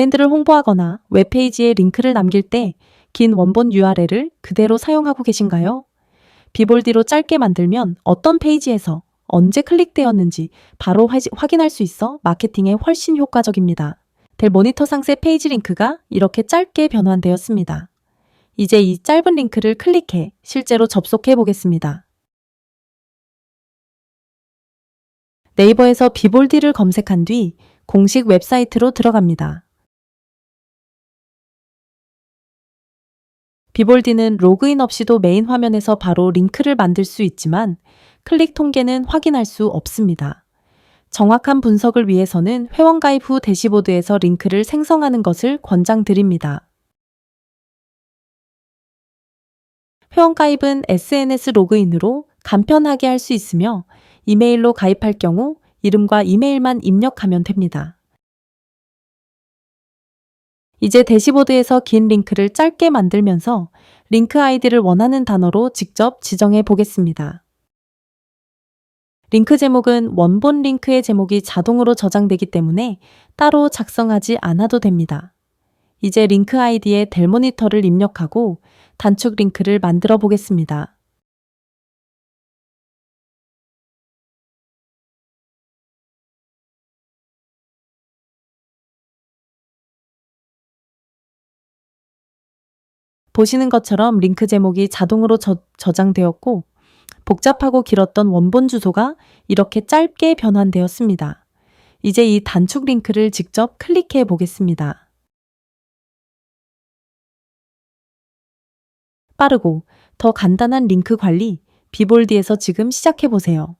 브랜드를 홍보하거나 웹페이지에 링크를 남길 때 긴 원본 URL을 그대로 사용하고 계신가요? 비볼디로 짧게 만들면 어떤 페이지에서 언제 클릭되었는지 바로 화- 확인할 수 있어 마케팅에 훨씬 효과적입니다. 델 모니터 상세 페이지 링크가 이렇게 짧게 변환되었습니다. 이제 이 짧은 링크를 클릭해 실제로 접속해 보겠습니다. 네이버에서 비볼디를 검색한 뒤 공식 웹사이트로 들어갑니다. 비볼디는 로그인 없이도 메인 화면에서 바로 링크를 만들 수 있지만 클릭 통계는 확인할 수 없습니다. 정확한 분석을 위해서는 회원 가입 후 대시보드에서 링크를 생성하는 것을 권장드립니다. 회원 가입은 SNS 로그인으로 간편하게 할 수 있으며 이메일로 가입할 경우 이름과 이메일만 입력하면 됩니다. 이제 대시보드에서 긴 링크를 짧게 만들면서 링크 아이디를 원하는 단어로 직접 지정해 보겠습니다. 링크 제목은 원본 링크의 제목이 자동으로 저장되기 때문에 따로 작성하지 않아도 됩니다. 이제 링크 아이디에 델모니터를 입력하고 단축 링크를 만들어 보겠습니다. 보시는 것처럼 링크 제목이 자동으로 저, 저장되었고 복잡하고 길었던 원본 주소가 이렇게 짧게 변환되었습니다. 이제 이 단축 링크를 직접 클릭해 보겠습니다. 빠르고 더 간단한 링크 관리 비볼디에서 지금 시작해 보세요.